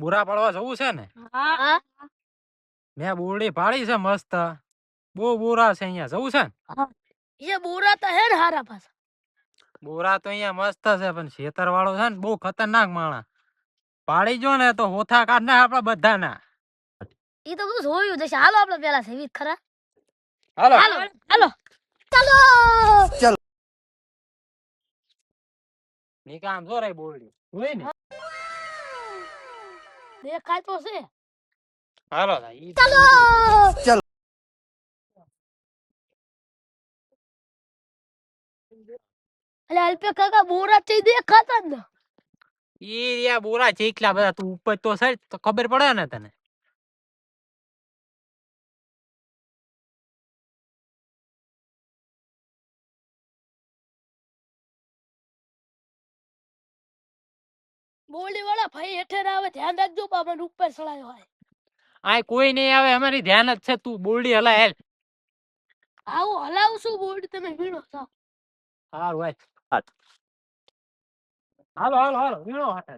બુરા પાડવા જવું છે ને? હા. મેં બોરડી પાડી છે મસ્ત. બહુ બોરા છે અહીંયા. જવું છે ને? એ બોરા તો હે ને હારા પાછા. બોરા તો અહીંયા મસ્ત છે પણ ખેતર વાળો છે ને બહુ ખતરનાક માણા પાડી જો ને તો હોથા કાઢ ના આપડા બધાના. ઈ તો બધું જોયું છે હાલો આપણે પેલા સેવી ખરા. હાલો. હાલો હાલો. ચાલો. નિકામ જો રે બોરડી. જોઈ ને? દેખાય તો છે હાલો ઈ ચાલો એટલે અલ્પે કાકા બોરા ચઈ દેખાતા ને ઈ રિયા બોરા છે બધા તું ઉપર તો સર તો ખબર પડે ને તને બોલી વાળા ભાઈ હેઠે ના આવે ધ્યાન રાખજો બાબા ઉપર ચડાયો હોય. આય કોઈ નહીં આવે અમારી ધ્યાન જ છે તું બોલડી હલા હેલ. આવું હલાવ છું બોર્ડ તમે વીણો છો. હારું હાલ. હાલો. હાલો હાલો વીણો હાથે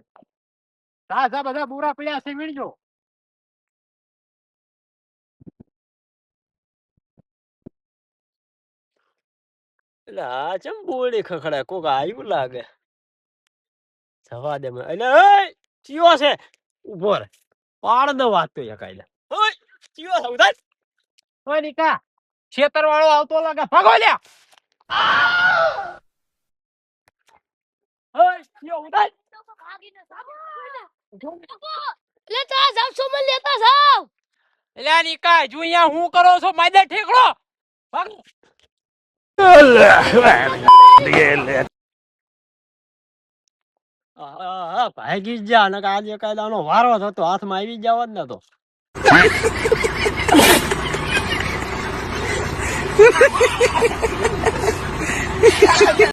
તા તા બધા બોરા પડ્યા છે વીણજો. એટલે આ ચમ બોલે ખખડાય? કોક આવ્યું લાગે. જવા દે મને. એટલે એ ચિયો છે? ઊભો રે. પાડ દો વાત તો એકાઈ લે. ઓય ચિયો છે ઉધાર. ઓય નિકા ખેતર વાળો આવતો લાગે. ભાગો લ્યા. ઓય ચિયો ઉધાર. લેતા જાવ છો મને લેતા જાવ. એલા નિકા જો અહીંયા હું કરો છો માદે ઠેકડો. ભાગો. ભાગી જ નકર આજે કાયદાનો વારો થતો હાથમાં આવી જાવ જ ને તો